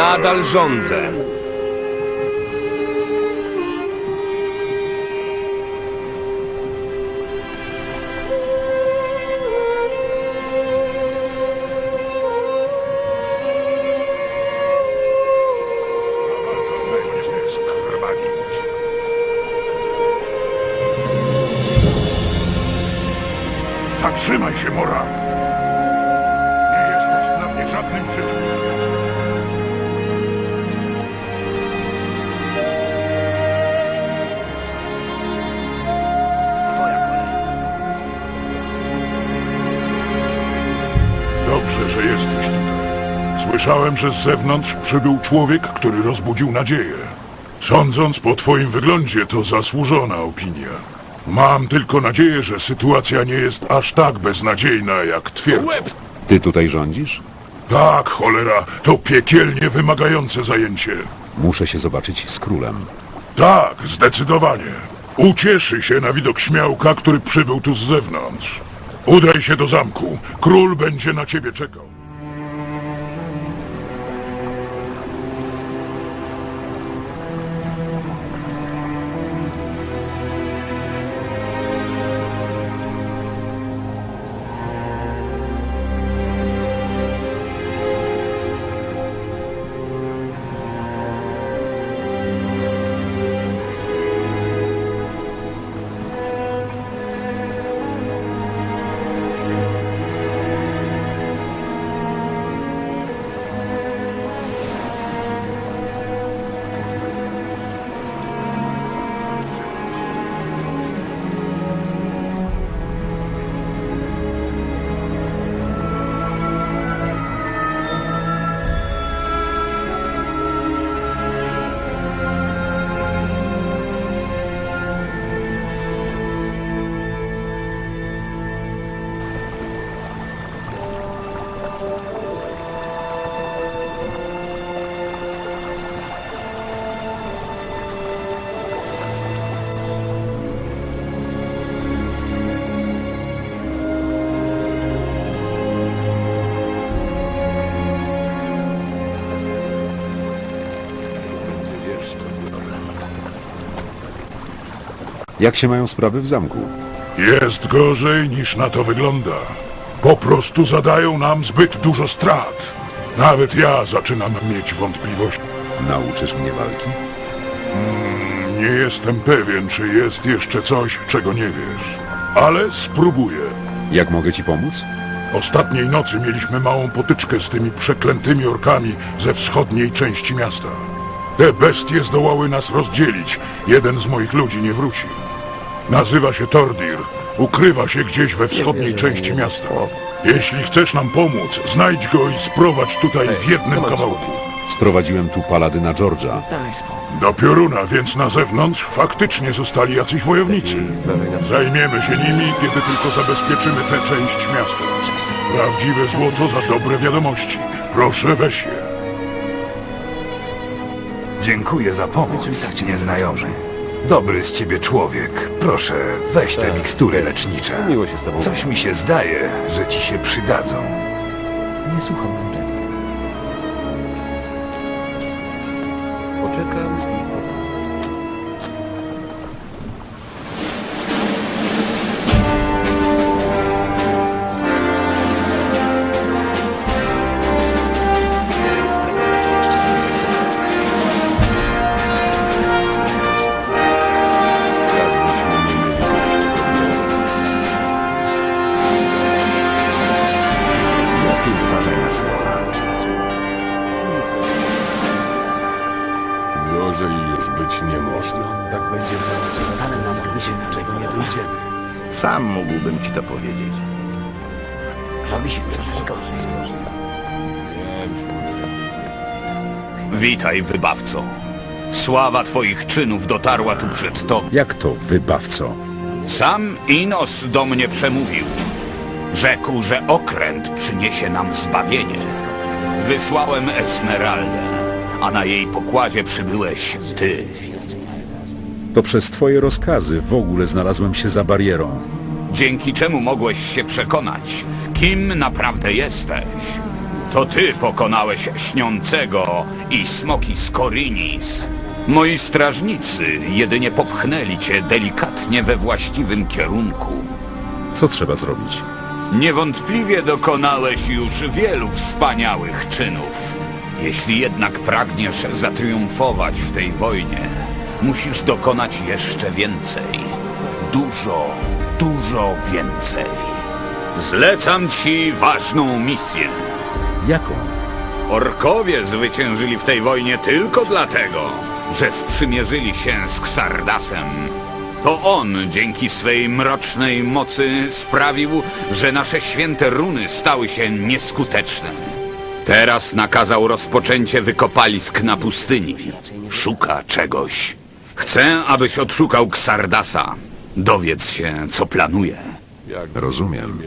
nadal rządzę. Zatrzymaj się, Mora! Nie jesteś dla mnie żadnym przeciwnikiem. Dobrze, że jesteś tutaj. Słyszałem, że z zewnątrz przybył człowiek, który rozbudził nadzieję. Sądząc po twoim wyglądzie, to zasłużona opinia. Mam tylko nadzieję, że sytuacja nie jest aż tak beznadziejna, jak twierdzą. Ty tutaj rządzisz? Tak, cholera, to piekielnie wymagające zajęcie. Muszę się zobaczyć z królem. Tak, zdecydowanie. Ucieszy się na widok śmiałka, który przybył tu z zewnątrz. Udaj się do zamku. Król będzie na ciebie czekał. Jak się mają sprawy w zamku? Jest gorzej niż na to wygląda. Po prostu zadają nam zbyt dużo strat. Nawet ja zaczynam mieć wątpliwości. Nauczysz mnie walki? Nie jestem pewien, czy jest jeszcze coś, czego nie wiesz. Ale spróbuję. Jak mogę ci pomóc? Ostatniej nocy mieliśmy małą potyczkę z tymi przeklętymi orkami ze wschodniej części miasta. Te bestie zdołały nas rozdzielić. Jeden z moich ludzi nie wróci. Nazywa się Tordir. Ukrywa się gdzieś we wschodniej części miasta. Jeśli chcesz nam pomóc, znajdź go i sprowadź tutaj w jednym kawałku. Sprowadziłem tu paladyna George'a. Daj spokój. Do pioruna, więc na zewnątrz faktycznie zostali jacyś wojownicy. Zajmiemy się nimi, kiedy tylko zabezpieczymy tę część miasta. Prawdziwe złoto za dobre wiadomości. Proszę weź je. Dziękuję za pomoc, nieznajomy. Dobry z ciebie człowiek. Proszę, weź te mikstury lecznicze. Miło się z tobą. Coś mi się zdaje, że ci się przydadzą. Nie słucham Angeli. Poczekam i... dojdziemy. Sam mógłbym ci to powiedzieć. Robi się coraz gorzej. Witaj, wybawco. Sława twoich czynów dotarła tu przed tobą. Jak to, wybawco? Sam Inos do mnie przemówił. Rzekł, że okręt przyniesie nam zbawienie. Wysłałem Esmeraldę, a na jej pokładzie przybyłeś ty. To przez twoje rozkazy w ogóle znalazłem się za barierą. Dzięki czemu mogłeś się przekonać, kim naprawdę jesteś. To ty pokonałeś śniącego i smoki z Korinis. Moi strażnicy jedynie popchnęli cię delikatnie we właściwym kierunku. Co trzeba zrobić? Niewątpliwie dokonałeś już wielu wspaniałych czynów. Jeśli jednak pragniesz zatriumfować w tej wojnie, musisz dokonać jeszcze więcej. Dużo, dużo więcej. Zlecam ci ważną misję. Jaką? Orkowie zwyciężyli w tej wojnie tylko dlatego, że sprzymierzyli się z Xardasem. To on dzięki swej mrocznej mocy sprawił, że nasze święte runy stały się nieskuteczne. Teraz nakazał rozpoczęcie wykopalisk na pustyni. Szuka czegoś. Chcę, abyś odszukał Xardasa. Dowiedz się, co planuje. Rozumiem.